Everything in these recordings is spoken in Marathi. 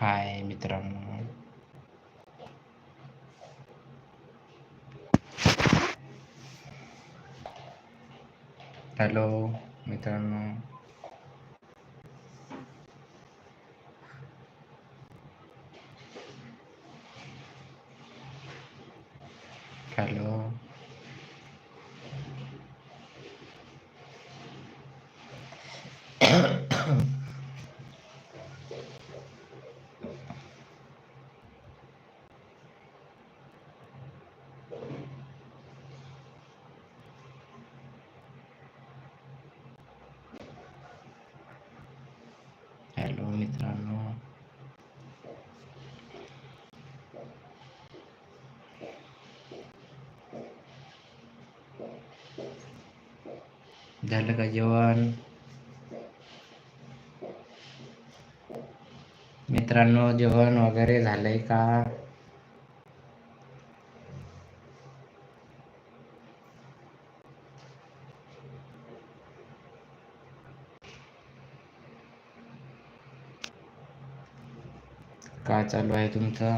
हाय मित्रांनो हॅलो मित्रांनो हॅलो हॅलो मित्रांनो झालं का जेवण मित्रांनो जेवण वगैरे झालंय का काय चालू आहे तुमचं.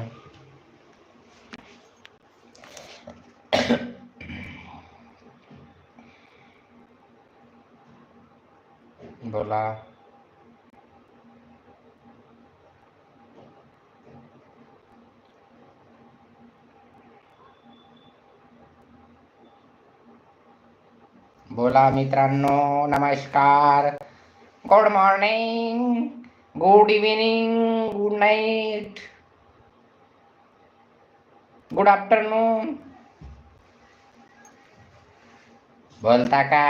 बोला बोला मित्रांनो नमस्कार. Good morning good evening good night good afternoon बोलता का?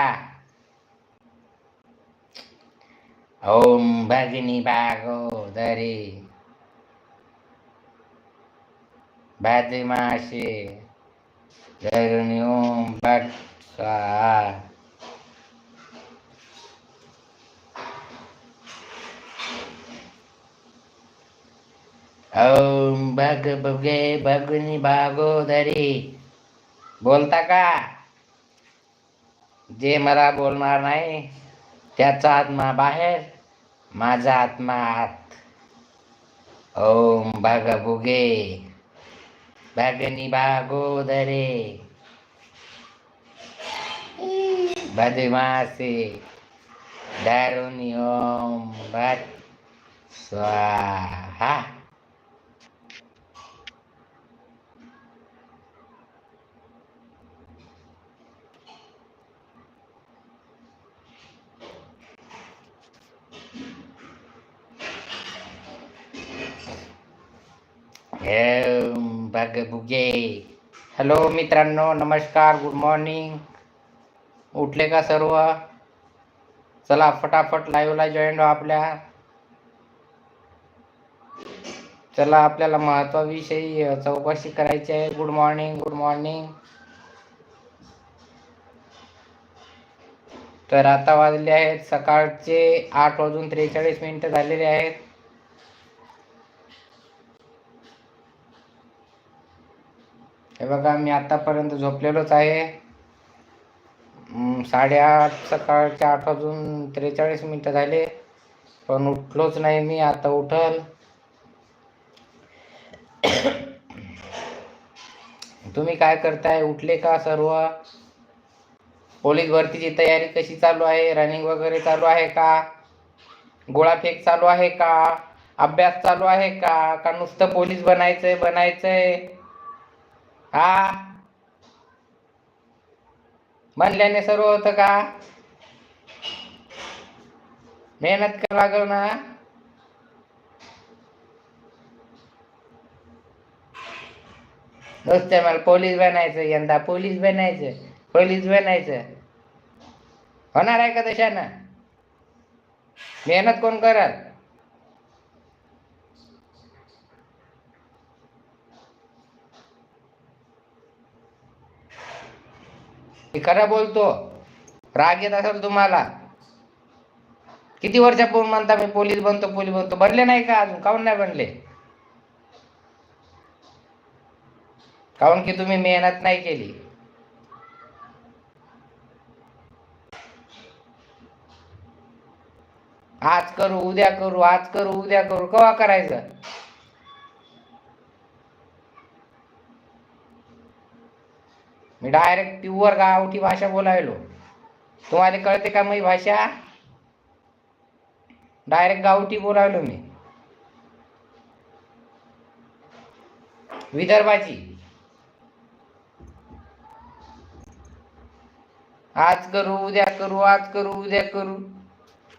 ओम भगिनी भागोदरी। बदमाशी धरुणी ओम भट ओम भग बगे भगनी भागोदरी। बोलता का? जे मला बोलणार नाही त्याचा आत्मा बाहेर माझा आत्मा आत. ओम भाग बुगे भागनी भागोदरे. बदमासी दारुणी ओम भट स्वाहा. ओम भग हॅलो मित्रांनो नमस्कार गुड मॉर्निंग उठले का सर्व? चला फटाफट लाईव्हला जॉईन व्हा आपल्या. चला आपल्याला महत्वाविषयी चौकशी करायची आहे. गुड मॉर्निंग गुड मॉर्निंग तर आता वाजले आहेत सकाळचे आठ वाजून त्रेचाळीस मिनिटं झालेले आहेत. हे बघा मी आतापर्यंत झोपलेलोच आहे. साडेआठ सकाळच्या आठ वाजून त्रेचाळीस मिनटं झाले. पण उठलोच नाही मी आता उठल. तुम्ही काय करताय? उठले का सर्व? पोलीस भरतीची तयारी कशी चालू आहे? रनिंग वगैरे चालू आहे का? गोळाफेक चालू आहे का? अभ्यास चालू आहे का? का नुसतं पोलीस बनायचंय बनायचंय? हा? म्हणल्याने सर्व होतं का? मेहनत करावं लागल ना. नुसते मला पोलीस बनायचं यंदा पोलीस बनायचं पोलीस बनायचं. होणार आहे का तशानं? मेहनत कोण करत मी खरं बोलतो राग येत असेल तुम्हाला. किती वर्षापूर्वी म्हणता मी पोलीस बनतो पोलीस बनतो. बनले नाही का अजून? काऊन नाही बनले? काऊन की तुम्ही मेहनत नाही केली? आज करू उद्या करू आज करू उद्या करू. कवा करायचं? मी डायरेक्ट प्युअर गावठी भाषा बोलायलो. तुम्हाला कळते का मी भाषा? डायरेक्ट गावठी बोलायलो मी. विदर्भाची. आज करू उद्या करू आज करू उद्या करू.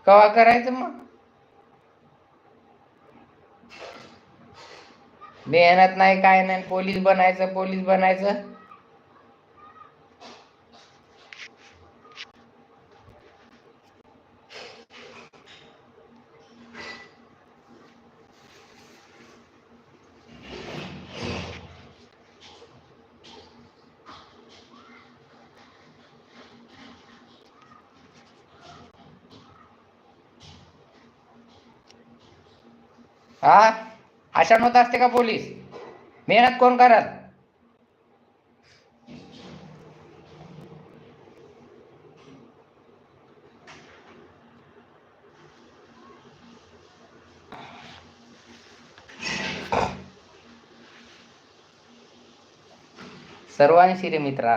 कवा करायचं मग? मेहनत नाही काय नाही पोलीस बनायचं पोलीस बनायचं. हा? अशा होत असते का पोलीस? मेहनत कोण करत सर्वांशी रे मित्रा.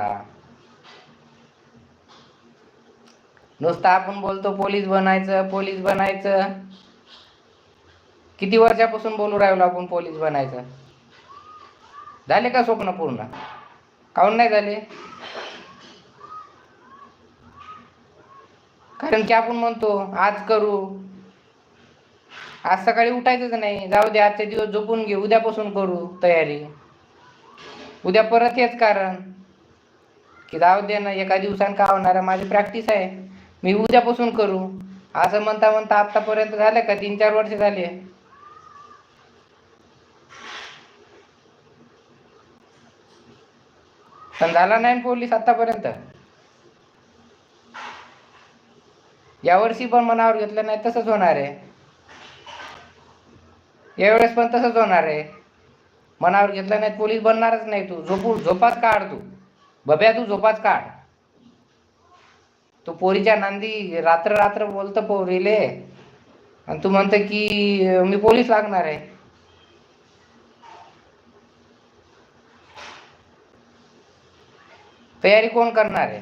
नुसतं आपण बोलतो पोलीस बनायचं पोलीस बनायचं. किती वर्षापासून बोलू राहिलो आपण पोलीस बनायचं? झाले का स्वप्न पूर्ण? काऊन नाही झाले? कारण की आपण म्हणतो आज करू. आज सकाळी उठायचंच नाही. जाऊ दे आजचे दिवस झोपून घे. उद्यापासून करू तयारी. उद्या परत हेच कारण. की जाऊ दे ना एका दिवसान का होणार? माझी प्रॅक्टिस आहे. मी उद्यापासून करू. असं म्हणता म्हणता आतापर्यंत झालं का? तीन चार वर्ष झाले. पण झाला नाही पोलीस आतापर्यंत? यावर्षी पण मनावर घेतलं नाही तसंच होणार आहे. यावेळेस पण तसंच होणार आहे. मनावर घेतलं नाही पोलीस बनणारच नाही तू. झोपू झोपाच काढ तू. बब्या तू झोपाच काढ. तू पोरीच्या नांदी रात्र रात्र बोलतं पोरीले. आणि तू म्हणतं की मी पोलीस लागणार आहे. तयारी कोण करणार आहे?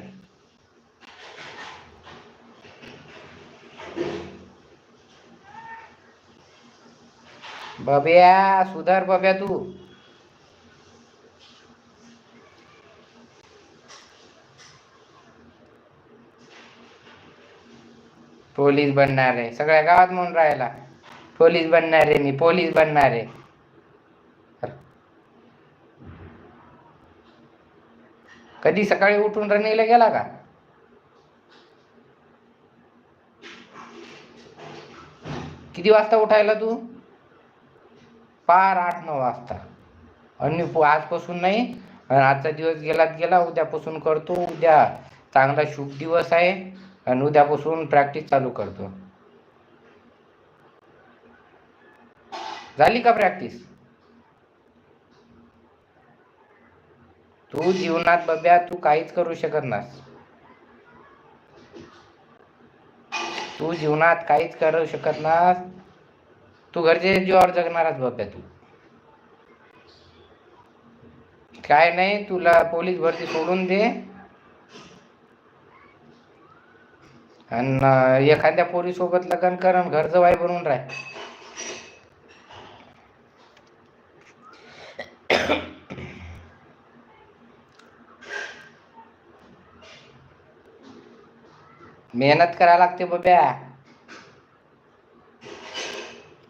बब्या सुधार बब्या तू. पोलीस बनणार आहे. सगळ्या गावात म्हणून राहिला. पोलीस बनणार आहे मी पोलीस बनणार आहे. कधी सकाळी उठून रनिंगला गेला का? किती वाजता उठायला तू? पार आठ नऊ वाजता. आणि आजपासून नाही आणि आजचा दिवस गेलात गेला उद्यापासून करतो उद्या चांगला शुभ दिवस आहे आणि उद्यापासून प्रॅक्टिस चालू करतो. झाली का प्रॅक्टिस तू जीवनात बब्या तू काहीच करू शकत नास. तू जीवनात काहीच करू शकत नास. तू घरचे जीवावर जगणारच बब्या तू. काय नाही तुला पोलीस भरती सोडून दे. आणि एखाद्या पोलीस सोबत लग्न कर आणि घर जवाई बनून राह. मेहनत करा लागते बब्या.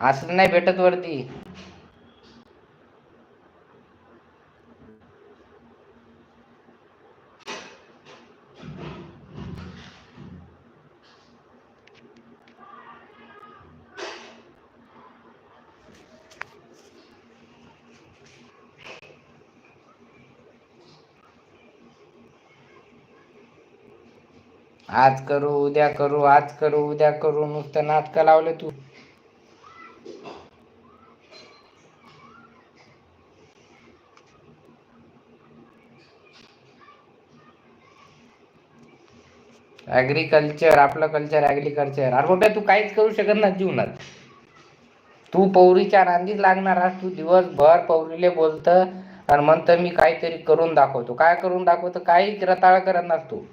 असं नाही भेटत वरती. आज करू उद्या करू आज करू उद्या करू नुसतं नाटकं लावलं तू. ॲग्रिकल्चर आपलं कल्चर ॲग्रिकल्चर अरे बाबा तू काहीच करू शकत ना जीवनात. तू पौरीच्या रांदीच लागणार आहेस तू दिवसभर पौरीले बोलतं आणि म्हणतं मी काहीतरी करून दाखवतो. काय करून दाखवतो? काहीच रताळ करत नसतो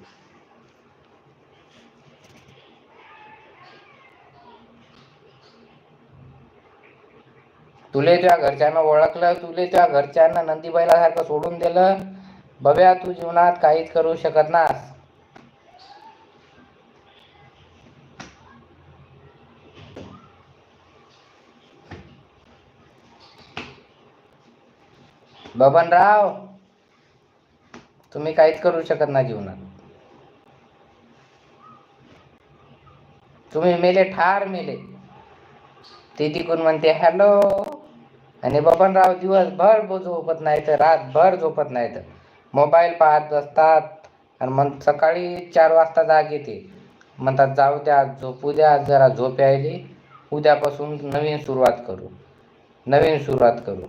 तुले तुझ्या घरच्यांना ओळखलं तुले तुझ्या घरच्यांना नंदीबैलासारखं सोडून दिलं. बब्या तू जीवनात काहीच करू शकत नास. बबनराव तुम्ही काहीच करू शकत ना जीवनात. तुम्ही मेले ठार मेले. ते तिकून म्हणते हॅलो. आणि बबनराव दिवसभर झोपत नाही तर रातभर झोपत नाही तर मोबाईल पाहत बसतात. आणि मग सकाळी चार वाजता जाग येते. म्हणतात जाऊ द्या झोपू द्या जरा झोप यायली. उद्यापासून नवीन सुरुवात करू. नवीन सुरुवात करू.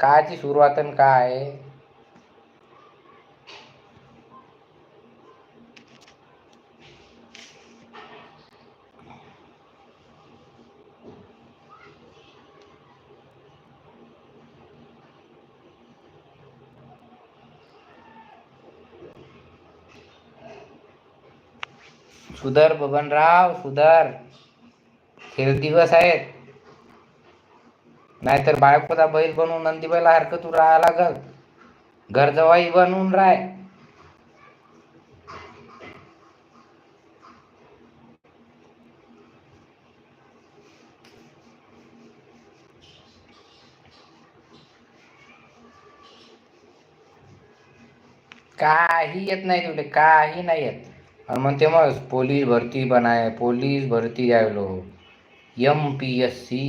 कायची सुरुवात काय काय? सुधर बबनराव सुधर. खेळ दिवस आहेत. नाहीतर बायकोचा बैल बनवून नंदी बैला हरकत तू राहा लागल. घर जवाई बनवून राय. काही येत नाही तुले काही नाही येत. म्हणते मग पोलीस भरती बनाय पोलीस भरती आयलो एम पी एस सी.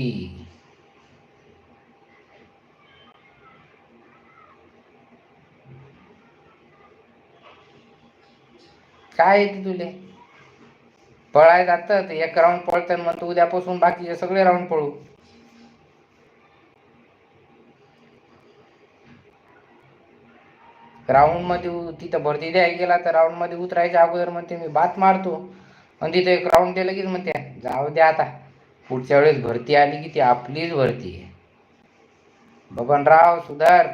काय येते तुले? पळाय जातं एक राऊंड पळतं मग तू उद्यापासून बाकीचे सगळे राऊंड पळू. राऊंडमध्ये उ- तिथं भरती द्यायला गेला तर राऊंडमध्ये उतरायच्या अगोदर म्हणते मी बात मारतो. आणि तिथे एक राऊंड दिलं लगेच म्हणते जाऊ द्या आता. पुढच्या वेळेस भरती आली की ती आपलीच भरती आहे. बबनराव सुधार.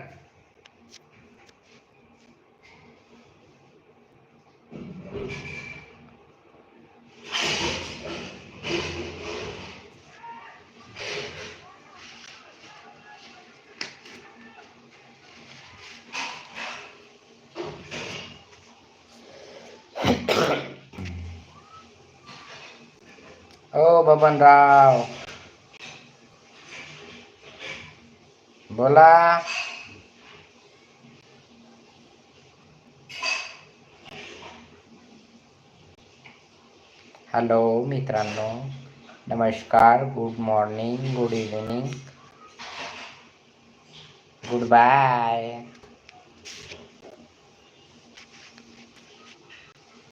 ओ बबनराव. बोला. हॅलो मित्रांनो. नमस्कार. Good morning good evening. Good bye.